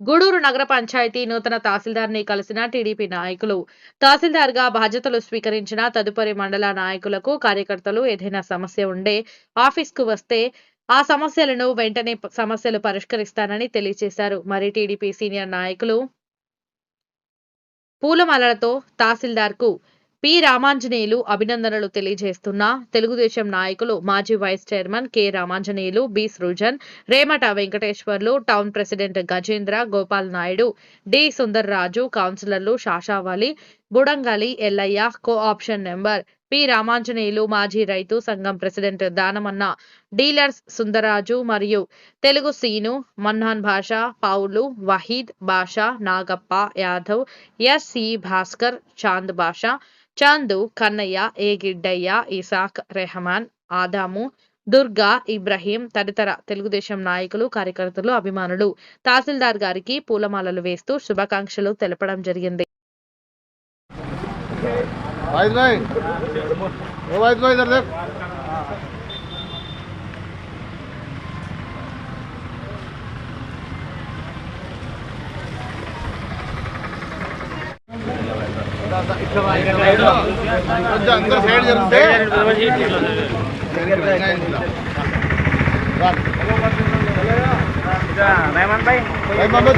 గూడూరు నగర పంచాయతీ నూతన తహసీల్దార్ని కలిసిన టీడీపీ నాయకులు. తహసీల్దార్గా బాధ్యతలు స్వీకరించిన తదుపరి మండల నాయకులకు కార్యకర్తలు ఏదైనా సమస్య ఉండే ఆఫీస్కు వస్తే ఆ సమస్యలను వెంటనే సమస్యలు పరిష్కరిస్తానని తెలియజేశారు. మరి టీడీపీ సీనియర్ నాయకులు పూలమాలలతో తహసీల్దార్కు పి. రామాంజనేయులు అభినందనలు తెలియజేస్తున్న తెలుగుదేశం నాయకులు మాజీ vice chairman K. Ramanjaneyulu B. Srujan Remata Venkateswarlu town president Gajendra Gopal Naidu D. Sundar Raju కౌన్సిలర్లు Shashavali Budangali Yellaiah co option number. P. Ramanjaneyulu మాజీ రైతు సంఘం ప్రెసిడెంట్ దానమన్న డీలర్స్ సుందరాజు మరియు తెలుగు సీను మన్నాన్ భాష పావులు వహీద్ భాష నాగప్ప యాదవ్ ఎస్సి భాస్కర్ చాంద్ భాష చాందు కన్నయ్య ఏ. గిడ్డయ్య ఇసాక్ రెహమాన్ ఆదాము దుర్గా ఇబ్రహీం తదితర తెలుగుదేశం నాయకులు కార్యకర్తలు అభిమానులు. తహసీల్దార్ గారికి పూలమాలలు వేస్తూ శుభాకాంక్షలు తెలపడం జరిగింది. वाहिद भाई ओ वाहिद भाई इधर देख కొంచెం అందరూ సైడ్ జరిగితే రేమంత్ భాయ్ भाई मोहम्मद